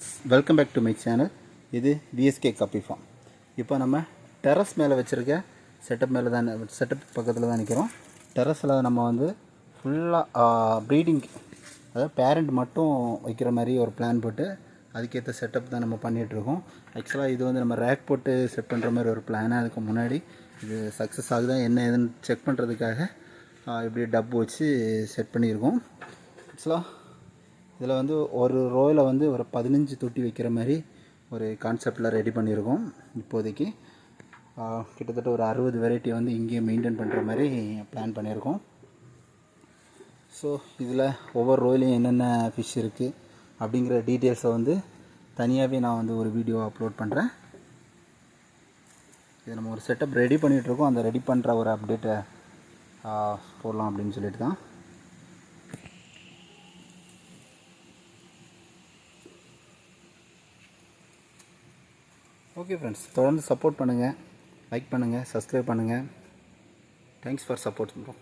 Welcome back to my channel இது VSK coffee farm இப்போ நம்ம டெரஸ் மேலே வச்சுருக்க செட்டப் மேலே தான் செட்டப் பக்கத்தில் தான் நிற்கிறோம் டெரஸில் நம்ம வந்து ஃபுல்லாக ப்ரீடிங் அதாவது பேரண்ட் மட்டும் வைக்கிற மாதிரி ஒரு பிளான் போட்டு அதுக்கேற்ற செட்டப் தான் நம்ம பண்ணிகிட்ருக்கோம் ஆக்சுவலாக இது வந்து நம்ம ரேக் போட்டு செட் பண்ணுற மாதிரி ஒரு பிளானாக அதுக்கு முன்னாடி இது சக்ஸஸ் ஆகுதா என்ன ஏதுன்னு செக் பண்ணுறதுக்காக இப்படி டப் வச்சு செட் பண்ணியிருக்கோம். ஆக்சுவலாக இதில் வந்து ஒரு ரோவில் வந்து ஒரு பதினஞ்சு தொட்டி வைக்கிற மாதிரி ஒரு கான்செப்டில் ரெடி பண்ணியிருக்கோம் இப்போதைக்கு. கிட்டத்தட்ட ஒரு அறுபது வெரைட்டி வந்து இங்கேயே மெயின்டைன் பண்ணுற மாதிரி பிளான் பண்ணியிருக்கோம். ஸோ இதில் ஒவ்வொரு ரோயிலையும் என்னென்ன ஃபிஷ் இருக்குது அப்படிங்கிற டீட்டெயில்ஸை வந்து தனியாகவே நான் வந்து ஒரு வீடியோ அப்லோட் பண்ணுறேன். இது நம்ம ஒரு செட்டப் ரெடி பண்ணிகிட்ருக்கோம். அந்த ரெடி பண்ணுற ஒரு அப்டேட்டை போடலாம் அப்படின்னு சொல்லிட்டு தான். ஓகே ஃப்ரெண்ட்ஸ் தொடர்ந்து சப்போர்ட் பண்ணுங்கள் லைக் பண்ணுங்கள் சப்ஸ்கிரைப் பண்ணுங்கள் தேங்க்ஸ் ஃபார் சப்போர்ட் ப்ரோ